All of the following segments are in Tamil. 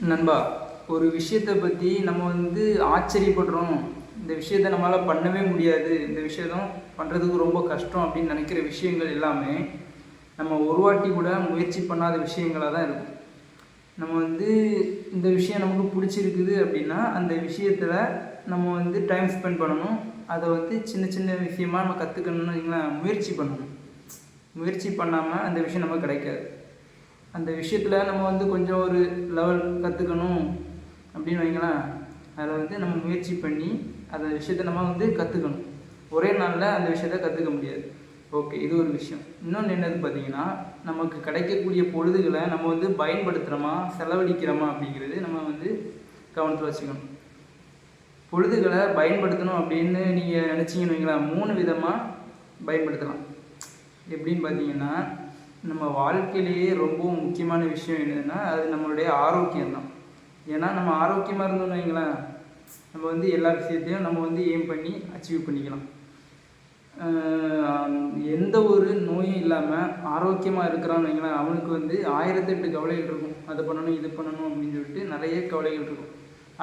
நண்பா ஒரு விஷயத்தை பற்றி நம்ம வந்து ஆச்சரியப்படுறோம். இந்த விஷயத்தை நம்மளால் பண்ணவே முடியாது. இந்த விஷயம் பண்ணுறதுக்கு ரொம்ப கஷ்டம் அப்படின்னு நினைக்கிற விஷயங்கள் எல்லாமே நம்ம ஒரு வாட்டி கூட முயற்சி பண்ணாத விஷயங்களாக தான் இருக்கும். நம்ம வந்து இந்த விஷயம் நமக்கு பிடிச்சிருக்குது அப்படின்னா அந்த விஷயத்தில் நம்ம வந்து டைம் ஸ்பெண்ட் பண்ணணும். அதை வந்து சின்ன சின்ன விஷயமா நம்ம கற்றுக்கணும்னு வைங்களேன் முயற்சி பண்ணணும். முயற்சி பண்ணாமல் அந்த விஷயம் நமக்கு கிடைக்காது. அந்த விஷயத்தில் நம்ம வந்து கொஞ்சம் ஒரு லெவல் கற்றுக்கணும் அப்படின்னு வைங்களேன். அதில் வந்து நம்ம முயற்சி பண்ணி அந்த விஷயத்தை நம்ம வந்து கற்றுக்கணும் ஒரே நாளில் அந்த விஷயத்த கற்றுக்க முடியாது. ஓகே இது ஒரு விஷயம். இன்னொன்று என்னது பார்த்தீங்கன்னா நமக்கு கிடைக்கக்கூடிய பொழுதுகளை நம்ம வந்து பயன்படுத்துகிறோமா செலவழிக்கிறோமா அப்படிங்கிறது நம்ம வந்து கவனத்தில் வச்சுக்கணும். பொழுதுகளை பயன்படுத்தணும் அப்படின்னு நீங்கள் நினச்சிங்கன்னு வைங்களேன் மூணு விதமாக பயன்படுத்தலாம். எப்படின்னு பார்த்தீங்கன்னா நம்ம வாழ்க்கையிலேயே ரொம்ப முக்கியமான விஷயம் என்னதுன்னா அது நம்மளுடைய ஆரோக்கியம் தான் ஏன்னா நம்ம ஆரோக்கியமாக இருந்தோம்னு வைங்களேன் நம்ம வந்து எல்லா விஷயத்தையும் நம்ம வந்து எய்ம் பண்ணி அச்சீவ் பண்ணிக்கலாம். எந்த ஒரு நோயும் இல்லாமல் ஆரோக்கியமாக இருக்கிறான்னு வைங்களேன் அவனுக்கு வந்து ஆயிரத்தெட்டு கவலைகள் இருக்கும். அதை பண்ணணும் இது பண்ணணும் அப்படின்னு சொல்லிட்டு நிறைய கவலைகள் இருக்கும்.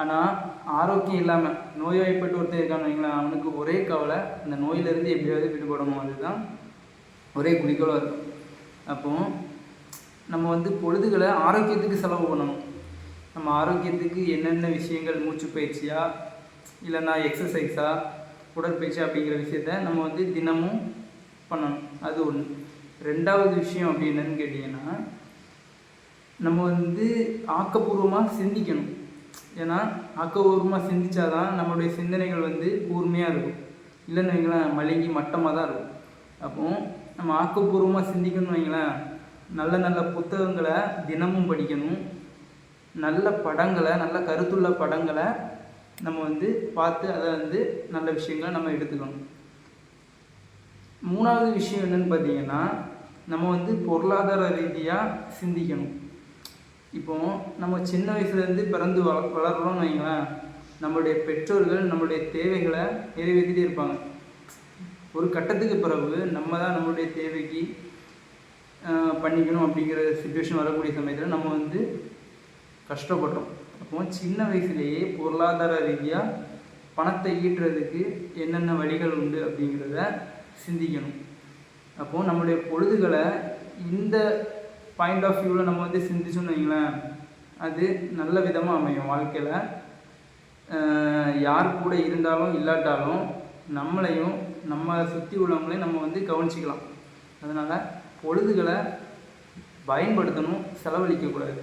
ஆனால் ஆரோக்கியம் இல்லாமல் நோய்வாய்ப்பட்டு ஒருத்தர் இருக்கான்னு வைங்களேன் அவனுக்கு ஒரே கவலை அந்த நோயிலிருந்து எப்படியாவது விடுபடணும். அதுதான் ஒரே குறிக்கோளாக இருக்கும். அப்போ நம்ம வந்து பொழுதுகளை ஆரோக்கியத்துக்கு செலவு பண்ணணும். நம்ம ஆரோக்கியத்துக்கு என்னென்ன விஷயங்கள் மூச்சு பயிற்சியா இல்லைன்னா எக்ஸசைஸா உடற்பயிற்சி அப்படிங்கிற விஷயத்த நம்ம வந்து தினமும் பண்ணணும். அது ஒன்று ரெண்டாவது விஷயம் அப்படி என்னன்னு கேட்டிங்கன்னா நம்ம வந்து ஆக்கப்பூர்வமாக சிந்திக்கணும். ஏன்னா ஆக்கப்பூர்வமாக சிந்திச்சாதான் நம்மளுடைய சிந்தனைகள் வந்து கூர்மையாக இருக்கும். இல்லைன்னு வைங்களேன் மலங்கி மட்டமாக தான் இருக்கும். அப்போது நம்ம ஆக்கப்பூர்வமாக சிந்திக்கணும்னு வைங்களேன். நல்ல நல்ல புத்தகங்களை தினமும் படிக்கணும். நல்ல படங்களை நல்ல கருத்துள்ள படங்களை நம்ம வந்து பார்த்து அதை வந்து நல்ல விஷயங்களை நம்ம எடுத்துக்கணும். மூணாவது விஷயம் என்னன்னு பார்த்தீங்கன்னா நம்ம வந்து பொருளாதார ரீதியாக சிந்திக்கணும். இப்போ நம்ம சின்ன வயசுலேருந்து பிறந்து வள வளர்கிறோம்னு வைங்களேன் நம்மளுடைய பெற்றோர்கள் நம்மளுடைய தேவைகளை நிறைவேற்றிட்டே இருப்பாங்க. ஒரு கட்டத்துக்கு பிறகு நம்ம தான் நம்மளுடைய தேவைக்கு பண்ணிக்கணும் அப்படிங்கிற சுச்சுவேஷன் வரக்கூடிய சமயத்தில் நம்ம வந்து கஷ்டப்படுறோம். அப்போ சின்ன வயசுலேயே பொருளாதார ரீதியாக பணத்தை ஈட்டுறதுக்கு என்னென்ன வழிகள் உண்டு அப்படிங்கிறத சிந்திக்கணும். அப்போது நம்மளுடைய பொழுதுகளை இந்த பாயிண்ட் ஆஃப் வியூவில் நம்ம வந்து சிந்திச்சோம்னு வைங்களேன் அது நல்ல விதமாக அமையும் வாழ்க்கையில். யார் கூட இருந்தாலும் இல்லாட்டாலும் நம்மளையும் நம்ம சுற்றி உள்ளவங்களையும் நம்ம வந்து கவனிச்சிக்கலாம். அதனால் பொழுதுகளை பயன்படுத்தணும் செலவழிக்கக்கூடாது